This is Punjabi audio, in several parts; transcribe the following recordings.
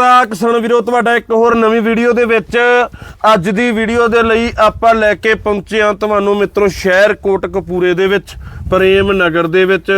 ਤਾਂ ਕਿਸਾਨ ਵੀਰੋ, ਤੁਹਾਡਾ ਇੱਕ ਹੋਰ ਨਵੀਂ ਵੀਡੀਓ ਦੇ ਵਿੱਚ ਅੱਜ ਦੀ ਵੀਡੀਓ ਦੇ ਲਈ ਆਪਾਂ ਲੈ ਕੇ ਪਹੁੰਚੇ ਹਾਂ ਤੁਹਾਨੂੰ ਮਿੱਤਰੋ ਸ਼ਹਿਰ ਕੋਟਕਪੂਰੇ ਦੇ ਵਿੱਚ, ਪ੍ਰੇਮ ਨਗਰ ਦੇ ਵਿੱਚ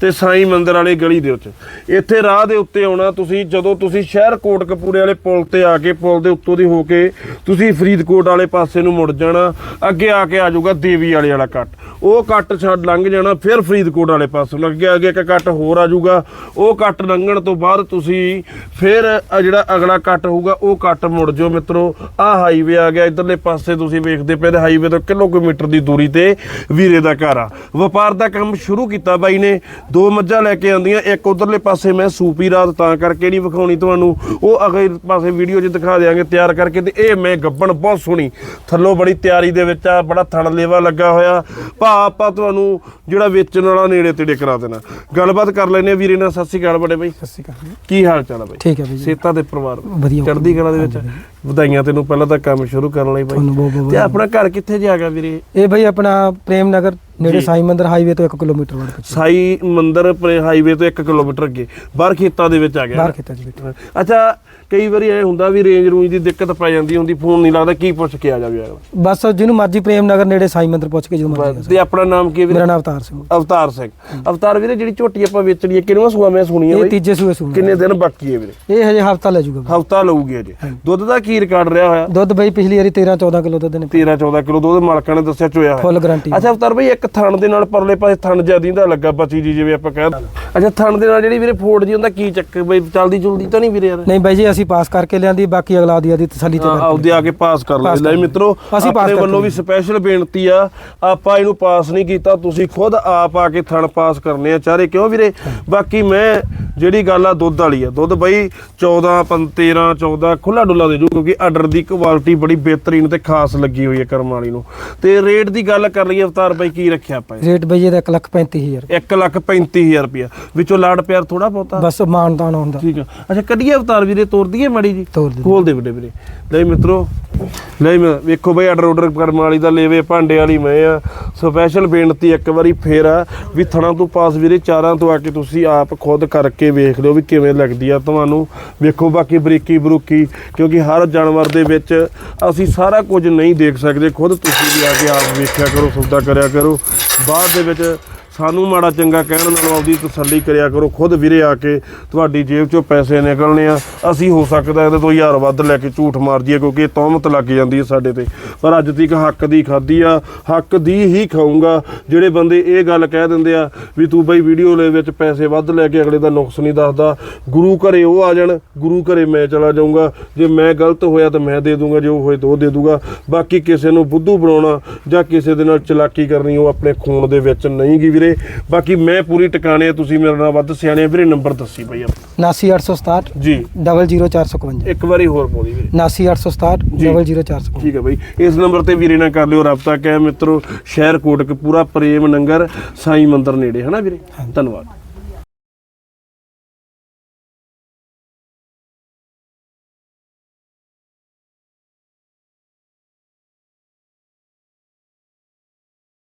ਤੇ ਸਾਈ ਮੰਦਰ ਵਾਲੀ ਗਲੀ ਦੇ ਵਿੱਚ। ਇੱਥੇ ਰਾਹ ਦੇ ਉੱਤੇ ਆਉਣਾ ਤੁਸੀਂ, ਜਦੋਂ ਤੁਸੀਂ ਸ਼ਹਿਰ ਕੋਟਕਪੂਰੇ ਵਾਲੇ ਪੁਲ ਤੇ ਆ ਕੇ ਪੁਲ ਦੇ ਉੱਤੋਂ ਦੀ ਹੋ ਕੇ ਤੁਸੀਂ ਫਰੀਦਕੋਟ ਵਾਲੇ ਪਾਸੇ ਨੂੰ ਮੁੜ ਜਾਣਾ, ਅੱਗੇ ਆ ਕੇ ਆ ਜਾਊਗਾ ਦੇਵੀ ਵਾਲੇ ਵਾਲਾ ਕੱਟ ਉਹ ਕੱਟ ਛੱਡ ਲੰਘ ਜਾਣਾ, ਫਿਰ ਫਰੀਦਕੋਟ ਵਾਲੇ ਪਾਸੇ। ਨੂੰ ਅੱਗੇ ਅੱਗੇ ਇੱਕ ਕੱਟ ਹੋਰ ਆ ਜਾਊਗਾ, ਉਹ ਕੱਟ ਲੰਘਣ ਤੋਂ ਬਾਅਦ ਤੁਸੀਂ ਫਿਰ ਜਿਹੜਾ ਅਗਲਾ ਕੱਟ ਹੋਊਗਾ ਉਹ ਕੱਟ ਮੁੜ ਜਾਓ ਮਿੱਤਰੋ। ਆ ਹਾਈਵੇ ਆ ਗਿਆ ਇਧਰਲੇ ਪਾਸੇ ਤੁਸੀਂ ਵੇਖਦੇ ਪਏ ਤੇ ਹਾਈਵੇ ਤੋਂ ਕਿਲੋਮੀਟਰ ਦੀ ਦੂਰੀ ਤੇ ਵੀਰੇ ਦਾ ਘਰ ਆ। ਵਪਾਰ ਦਾ ਕੰਮ ਸ਼ੁਰੂ ਕੀਤਾ ਬਾਈ ਨੇ। ਦੋ ਮੱਝਾਂ ਲੈ ਕੇ ਆਂਦੀਆਂ ਇੱਕ ਉਧਰਲੇ ਪਾਸੇ ਮੈਂ ਸੂਪੀ ਰਾਤ ਤਾਂ ਕਰਕੇ ਨਹੀਂ ਵਿਖਾਉਣੀ ਤੁਹਾਨੂੰ। ਉਹ ਅਗਲੇ ਪਾਸੇ ਵੀਡੀਓ 'ਚ ਦਿਖਾ ਦਿਆਂਗੇ ਤਿਆਰ ਕਰਕੇ ਤੇ ਇਹ ਮੈਂ ਗੱਬਣ ਬਹੁਤ ਸੋਹਣੀ। ਥੱਲੋਂ ਬੜੀ ਤਿਆਰੀ ਦੇ ਵਿੱਚ ਆ ਬੜਾ ਥਣ ਲੇਵਾ ਲੱਗਾ ਹੋਇਆ। ਭਾ ਆਪਾਂ ਤੁਹਾਨੂੰ ਜਿਹੜਾ ਵੇਚਣ ਵਾਲਾ ਨੇੜੇ ਤੇੜੇ ਕਰਾ ਦੇਣਾ। ਗੱਲਬਾਤ ਕਰ ਲੈਨੇ ਵੀਰੇ ਨਾਲ ਸਤਿ ਸ਼੍ਰੀ ਅਕਾਲ ਬੜੇ ਬਾਈ। ਸਤਿ ਸ਼੍ਰੀ ਅਕਾਲ ਕੀ ਹਾਲ ਚਾਲ ਆ ਬਾਈ? ਠੀਕ ਹੈ ਬਾਈ ਸੇਤਾ ਦੇ ਪਰਿਵਾਰ ਵਧੀਆ। ਚੜ੍ਹਦੀ ਕਲਾ ਦੇ ਵਿੱਚ ਵਧਾਈਆਂ ਤੈਨੂੰ। ਪਹਿਲਾਂ ਤਾਂ ਕੰਮ ਸ਼ੁਰੂ ਕਰਨ ਲਈ ਬਾਈ। ਤੁਹਾਨੂੰ ਬਹੁਤ ਬਹੁਤ ਤੇ ਆਪਣਾ ਘਰ ਕਿੱਥੇ ਜਾ ਗਿਆ ਵੀਰੇ? ਇਹ ਬਾਈ ਆਪਣਾ ਪ੍ਰੇਮ ਨਗਰ ਨੇੜੇ। ਸਾਈ ਮੰਦਰ ਹਾਈਵੇ ਤੋਂ 1 ਕਿਲੋਮੀਟਰ ਵੜ ਪਿੱਛੇ। ਸਾਈ ਮੰਦਰ ਪਰੇ ਹਾਈਵੇ ਤੋਂ 1 ਕਿਲੋਮੀਟਰ ਅੱਗੇ ਬਾਹਰ ਖੇਤਾਂ ਦੇ ਵਿੱਚ ਆ ਗਿਆ। ਬਾਹਰ ਖੇਤਾਂ 'ਚ ਬੈਠੇ ਅੱਛਾ ਕਈ ਵਾਰੀ ਇਹ ਹੁੰਦਾ ਵੀ ਰੇਂਜ ਰੂੰਜ ਦੀ ਦਿੱਕਤ ਪੈ ਜਾਂਦੀ ਹੁੰਦੀ ਫੋਨ ਨਹੀਂ ਲੱਗਦਾ ਕੀ ਪੁੱਛ ਕੇ ਆ ਜਾਵੇ ਅਗਲਾ। ਬਸ ਜਿਹਨੂੰ ਮਰਜ਼ੀ ਪ੍ਰੇਮ ਨਗਰ ਨੇੜੇ ਸਾਈ ਮੰਦਰ ਪੁੱਛ ਕੇ ਜਦੋਂ ਮਰਜ਼ੀ ਤੇ ਆਪਣਾ ਨਾਮ ਕੀ। ਵੀਰੇ? ਮੇਰਾ ਨਾਮ ਅਵਤਾਰ ਸਿੰਘ। ਅਵਤਾਰ ਸਿੰਘ। ਅਵਤਾਰ ਵੀਰੇ ਜਿਹੜੀ ਝੋਟੀ ਆਪਾਂ ਵੇਚਣੀ ਹੈ ਕਿੰਨਵਾਂ ਸੂਆ ਮੈਂ ਸੁਣੀ ਹੈ ਇਹ ਤੀਜੇ ਸੂਏ ਸੂਣਾ ਕਿੰਨੇ ਦਿਨ ਬਾਕੀ ਹੈ ਵੀਰੇ? ਇਹ ਹਜੇ ਹਫਤਾ ਲੈ ਜਾਊਗਾ ਬਾਈ। ਹਫਤਾ ਲਊਗੀ ਅਜੇ ਦੁੱਧ ਦਾ ਕੀ ਰਿਕਾਰਡ ਰਿਹਾ ਹੋਇਆ? ਦੁੱਧ ਬਾਈ ਪਿਛਲੀ ਵਾਰੀ 13 14 ਕਿਲੋ ਦੁੱਧ ਨੇ 13 14 ਕਿਲੋ ਦੁੱਧ ਮਾਲਕਾਂ ਨੇ ਦੱਸਿਆ ਚੋਇਆ ਫੁੱਲ ਗਾਰੰਟੀ ਅੱਛਾ ਅਵਤਾਰ ਬਈ ਇੱਕ ਥਣ ਦੇ ਨਾਲ ਪਰਲੇ ਪਾਸੇ ਥਣ ਜਿਆਦੀ ਦਾ ਲੱਗਾ ਬਚੀ ਜੀ ਜਿਵੇਂ ਆਪਾਂ ਕਹਿ ਅੱਛਾ ਥਣ ਦੇ ਨਾਲ ਜਿਹੜੀ ਵੀਰੇ ਫੋੜ ਜੀ ਹੁੰਦਾ ਕੀ ਚੱਕਰ ਬਈ ਚੱਲਦੀ ਚੁਲਦੀ ਤਾਂ ਨਹੀਂ ਵੀਰੇ ਯਾਰ ਨਹੀਂ ਬਾਈ ਜੀ ਅਸੀਂ ਪਾਸ ਕਰਕੇ ਲਿਆਂਦੀ ਬਾਕੀ ਅਗਲਾ ਦੀ ਆਦੀ ਤਸੱਲੀ ਤੇ ਹਾਂ, ਆਪਦੇ ਆ ਕੇ ਪਾਸ ਕਰ ਲੈ ਲੈ ਮਿੱਤਰੋ ਆਪਣੇ ਵੱਲੋਂ ਵੀ ਸਪੈਸ਼ਲ ਬੇਨਤੀ ਆ ਆਪਾਂ ਇਹਨੂੰ ਪਾਸ ਨਹੀਂ ਕੀਤਾ ਤੁਸੀਂ ਖੁਦ ਆਪ ਆ ਕੇ ਥਣ ਪਾਸ ਕਰਨੇ ਆ। ਚਾਰੇ ਕਿਉਂ ਵੀਰੇ? ਬਾਕੀ ਮੈਂ ਜਿਹੜੀ ਗੱਲ ਆ ਦੁੱਧ ਵਾਲੀ ਆ। ਦੁੱਧ ਬਈ 14 ਪੰ- 13 14 ਖੁੱਲਾ ਡੁੱਲਾ ਦੇ ਜੂ ਕਿਉਂਕਿ ਆਰਡਰ ਦੀ ਕੁਆਲਿਟੀ ਬੜੀ ਬਿਹਤਰੀਨ ਤੇ ਖਾਸ ਲੱਗੀ ਹੋਈ ਹੈ ਕਰਮ ਵਾਲੀ ਨੂੰ। ਤੇ ਰੇਟ ਦੀ ਗੱਲ ਕਰ ਲਈਏ ਅਵਤਾਰ ਬਾਈ ਕੀ ਰੱਖਿਆ ਆਪਾਂ ਰੇਟ ਬਾਈ ਇਹਦਾ 1 ਲੱਖ 35000 1 ਲੱਖ 35000 ਰੁਪਇਆ। ਵਿੱਚੋਂ ਲਾੜ ਪਿਆਰ ਥੋੜਾ ਬਹੁਤਾ ਬਸ ਮਾਨਤਾਨ ਹੁੰਦਾ। ਠੀਕ ਆ। ਅੱਛਾ ਕੱਢੀਏ ਅਵਤਾਰ ਵੀਰੇ ਤੋਰ ਦਈਏ ਮਾੜੀ ਜੀ? ਖੋਲ ਦੇ ਵੀਰੇ ਵੀਰੇ। ਲੈ ਮਿੱਤਰੋ ਲੈ ਮੈਂ ਵੇਖੋ ਬਈ ਆਰਡਰ ਆਰਡਰ ਕਰਨ ਵਾਲੀ ਦਾ ਲੇਵੇ ਭਾਂਡੇ ਵਾਲੀ ਮੈਂ ਆ। ਸਪੈਸ਼ਲ ਬੇਨਤੀ ਇੱਕ ਵਾਰੀ ਫੇਰ ਆ ਵੀ ਥਣਾ ਤੋਂ ਪਾਸ ਵੀਰੇ ਚਾਰਾਂ ਤੋਂ ਆ ਕੇ ਤੁਸੀਂ ਆਪ ਖੁਦ ਕਰਕੇ ਵੇਖ ਲਿਓ ਵੀ ਕਿਵੇਂ ਲੱਗਦੀ ਆ ਤੁਹਾਨੂੰ। ਵੇਖੋ ਬਾਕੀ ਬਰੀਕੀ ਬਰੂਕੀ, ਕਿਉਂਕਿ ਹਰ ਜਾਨਵਰ ਦੇ ਵਿੱਚ ਅਸੀਂ ਸਾਰਾ ਕੁਝ ਨਹੀਂ ਦੇਖ ਸਕਦੇ। ਖੁਦ ਤੁਸੀਂ ਵੀ ਆ ਕੇ ਆਪ ਵੇਖਿਆ ਕਰੋ, ਸੌਦਾ ਕਰਿਆ ਕਰੋ। ਬਾਅਦ ਦੇ ਵਿੱਚ ਸਾਨੂੰ ਮਾੜਾ ਚੰਗਾ ਕਹਿਣ ਨਾਲੋਂ ਆਪਦੀ ਤਸੱਲੀ ਕਰਿਆ ਕਰੋ, ਖੁਦ ਵੀਰੇ ਆ ਕੇ ਤੁਹਾਡੀ ਜੇਬ ਚੋਂ ਪੈਸੇ ਨਿਕਲਣੇ ਆ। ਅਸੀਂ ਹੋ ਸਕਦਾ ਇਹਦੇ ਤੋਂ ਹਜ਼ਾਰ ਵੱਧ ਲੈ ਕੇ ਝੂਠ ਮਾਰ ਦਈਏ ਕਿਉਂਕਿ ਇਹ ਤੌਮਤ ਲੱਗ ਜਾਂਦੀ ਹੈ ਸਾਡੇ ਤੇ। ਪਰ ਅੱਜ ਤੱਕ ਹੱਕ ਦੀ ਖਾਦੀ ਆ, ਹੱਕ ਦੀ ਹੀ ਖਾਊਂਗਾ। ਜਿਹੜੇ ਬੰਦੇ ਇਹ ਗੱਲ ਕਹਿ ਦਿੰਦੇ ਆ ਵੀ ਤੂੰ ਬਈ ਵੀਡੀਓ ਦੇ ਵਿੱਚ ਪੈਸੇ ਵੱਧ ਲੈ ਕੇ ਅਗਲੇ ਦਾ ਨੁਕਸ ਨਹੀਂ ਦੱਸਦਾ, ਗੁਰੂ ਘਰੇ ਉਹ ਆ ਜਾਣ, ਗੁਰੂ ਘਰੇ ਮੈਂ ਚਲਾ ਜਾਊਂਗਾ। ਜੇ ਮੈਂ ਗਲਤ ਹੋਇਆ ਤਾਂ ਮੈਂ ਦੇ ਦੂੰਗਾ, ਜੇ ਉਹ ਹੋਏ ਤਾਂ ਉਹ ਦੇ ਦੂੰਗਾ। ਬਾਕੀ ਕਿਸੇ ਨੂੰ ਬੁੱਧੂ ਬਣਾਉਣਾ ਜਾਂ ਕਿਸੇ ਦੇ ਨਾਲ ਚਲਾਕੀ ਕਰਨੀ, ਉਹ ਆਪਣੇ ਖੂਨ ਦੇ ਵਿੱਚ ਨਹੀਂ ਗੀ ਵੀਰੇ। ਬਾਕੀ ਮੈਂ ਪੂਰੀ ਟਿਕਾਣੇ ਆ ਤੁਸੀਂ ਮੇਰੇ ਨਾਲ ਵੱਧ ਸਿਆਣੇ ਆ। ਵੀਰੇ ਨੰਬਰ ਦੱਸੀ ਬਈ ਆਪਣਾ। 79867 ਜੀ। 00455 ਇੱਕ ਵਾਰੀ ਹੋਰ ਬੋਲੀ ਵੀਰੇ। 79867 ਜੀ। 00455 ਠੀਕ ਹੈ ਬਈ। ਇਸ ਨੰਬਰ ਤੇ ਵੀਰੇ ਨਾਲ ਕਰ ਲਿਓ ਰਾਬਤਾ। ਕਹਿ ਮਿੱਤਰੋ ਸ਼ਹਿਰ ਕੋਟਕ ਪੂਰਾ ਪ੍ਰੇਮ ਨੰਗਰ ਸਾਈ ਮੰਦਰ ਨੇੜੇ ਹਨਾ ਵੀਰੇ? ਧੰਨਵਾਦ।